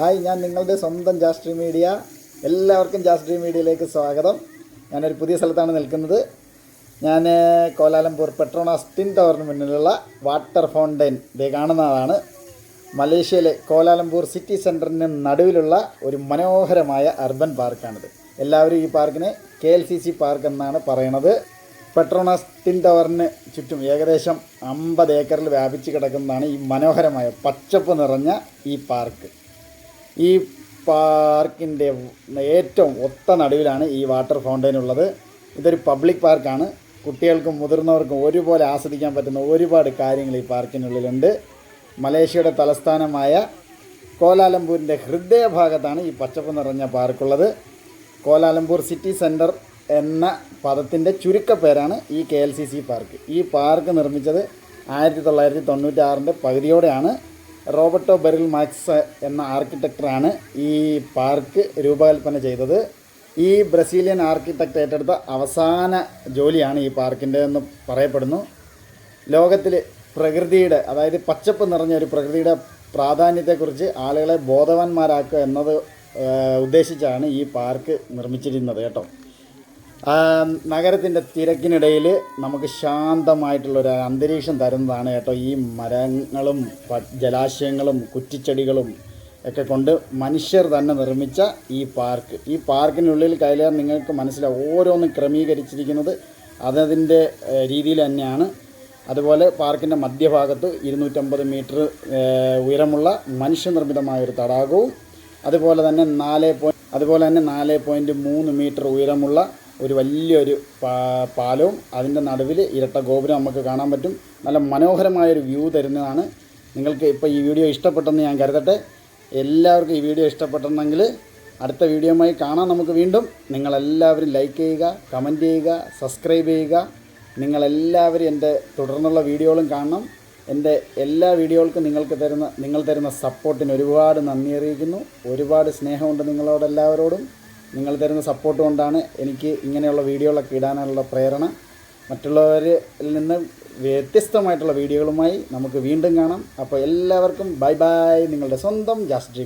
Hi ഞാൻ നിങ്ങളുടെ സ്വന്തം ജാസ്ട്രി മീഡിയ. എല്ലാവർക്കും ജാസ്ട്രി മീഡിയയിലേക്ക് സ്വാഗതം. ഞാനൊരു പുതിയ സ്ഥലത്താണ് നിൽക്കുന്നത്. ഞാൻ കോലാലംപൂർ പെട്രോണാസ് ടിൻ ടവറിന് മുന്നിലുള്ള വാട്ടർ ഫൗണ്ടൈൻ ഇത് കാണുന്നതാണ്. മലേഷ്യയിലെ കോലാലംപൂർ സിറ്റി സെന്ററിന് നടുവിലുള്ള ഒരു മനോഹരമായ അർബൻ പാർക്കാണിത്. എല്ലാവരും ഈ പാർക്കിനെ K L C C park എന്നാണ് പറയണത്. പെട്രോണാസ് ടിൻ ടവറിന് ചുറ്റും ഏകദേശം അമ്പത് ഏക്കറിൽ വ്യാപിച്ച് കിടക്കുന്നതാണ് ഈ മനോഹരമായ പച്ചപ്പ് നിറഞ്ഞ ഈ പാർക്ക്. ഈ പാർക്കിന്റെ ഏറ്റവും ഒത്ത നടുവിലാണ് ഈ വാട്ടർ ഫൗണ്ടൈൻ ഉള്ളത്. ഇതൊരു പബ്ലിക് പാർക്കാണ്. കുട്ടികൾക്കും മുതിർന്നവർക്കും ഒരുപോലെ ആസ്വദിക്കാൻ പറ്റുന്ന ഒരുപാട് കാര്യങ്ങൾ ഈ പാർക്കിനുള്ളിലുണ്ട്. മലേഷ്യയുടെ തലസ്ഥാനമായ കോലാലംപൂരിന്റെ ഹൃദയഭാഗത്താണ് ഈ പച്ചപ്പ് നിറഞ്ഞ പാർക്കുള്ളത്. കോലാലംപൂർ സിറ്റി സെന്റർ എന്ന പദത്തിന്റെ ചുരുക്കപ്പേരാണ് ഈ K L C C park. ഈ പാർക്ക് നിർമ്മിച്ചത് ആയിരത്തി തൊള്ളായിരത്തി തൊണ്ണൂറ്റി ആറിന്റെ പകുതിയോടെയാണ്. റോബർട്ടോ ബെറിൽ മാക്സ് എന്ന ആർക്കിടെക്ടറാണ് ഈ പാർക്ക് രൂപകൽപ്പന ചെയ്തത്. ഈ ബ്രസീലിയൻ ആർക്കിടെക്റ്റ് ഏറ്റെടുത്ത അവസാന ജോലിയാണ് ഈ പാർക്കിന്റെ എന്ന് പറയപ്പെടുന്നു. ലോകത്തിൽ പ്രകൃതിയുടെ അതായത് പച്ചപ്പ് നിറഞ്ഞ ഒരു പ്രകൃതിയുടെ പ്രാധാന്യത്തെക്കുറിച്ച് ആളുകളെ ബോധവാന്മാരാക്കുക എന്നത് ഉദ്ദേശിച്ചാണ് ഈ പാർക്ക് നിർമ്മിച്ചിരുന്നത് കേട്ടോ. നഗരത്തിന്റെ തിരക്കിനിടയിൽ നമുക്ക് ശാന്തമായിട്ടുള്ള ഒരു അന്തരീക്ഷം തരുന്നതാണ് കേട്ടോ ഈ മരങ്ങളും ജലാശയങ്ങളും കുറ്റിച്ചെടികളും ഒക്കെ കൊണ്ട് മനുഷ്യർ തന്നെ നിർമ്മിച്ച ഈ പാർക്ക്. ഈ പാർക്കിനുള്ളിൽ കയറിയാൽ നിങ്ങൾക്ക് മനസ്സിലാവും ഓരോന്നും ക്രമീകരിച്ചിരിക്കുന്നത് അതതിന്റെ രീതിയിൽ തന്നെയാണ്. അതുപോലെ പാർക്കിന്റെ മധ്യഭാഗത്ത് ഇരുന്നൂറ്റമ്പത് മീറ്റർ ഉയരമുള്ള മനുഷ്യനിർമ്മിതമായ ഒരു തടാകവും അതുപോലെ തന്നെ നാല് അതുപോലെ തന്നെ നാല് പോയിന്റ് മൂന്ന് മീറ്റർ ഉയരമുള്ള ഒരു വലിയൊരു പാലവും അതിന്റെ നടുവിൽ ഇരട്ട ഗോപുരം നമുക്ക് കാണാൻ പറ്റും. നല്ല മനോഹരമായൊരു വ്യൂ തരുന്നതാണ്. നിങ്ങൾക്ക് ഇപ്പോൾ ഈ വീഡിയോ ഇഷ്ടപ്പെട്ടെന്ന് ഞാൻ കരുതട്ടെ. എല്ലാവർക്കും ഈ വീഡിയോ ഇഷ്ടപ്പെട്ടെന്നെങ്കിൽ അടുത്ത വീഡിയോയുമായി കാണാം നമുക്ക് വീണ്ടും. നിങ്ങളെല്ലാവരും ലൈക്ക് ചെയ്യുക കമന്റ് ചെയ്യുക സബ്സ്ക്രൈബ് ചെയ്യുക. നിങ്ങളെല്ലാവരും എന്റെ തുടർന്നുള്ള വീഡിയോകളും കാണണം. എന്റെ എല്ലാ വീഡിയോകൾക്കും നിങ്ങൾക്ക് തരുന്ന നിങ്ങൾ തരുന്ന സപ്പോർട്ടിന് ഒരുപാട് നന്ദി അറിയിക്കുന്നു. ഒരുപാട് സ്നേഹമുണ്ട് നിങ്ങളോട് എല്ലാവരോടും നിങ്ങൾ തരുന്ന സപ്പോർട്ട് കൊണ്ടാണ് എനിക്ക് ഇങ്ങനെയുള്ള വീഡിയോകളൊക്കെ ഇടാനുള്ള പ്രേരണ. മറ്റുള്ളവരിൽ നിന്ന് വ്യത്യസ്തമായിട്ടുള്ള വീഡിയോകളുമായി നമുക്ക് വീണ്ടും കാണാം. അപ്പോൾ എല്ലാവർക്കും ബൈ ബൈ നിങ്ങളുടെ സ്വന്തം ജസ്റ്റ്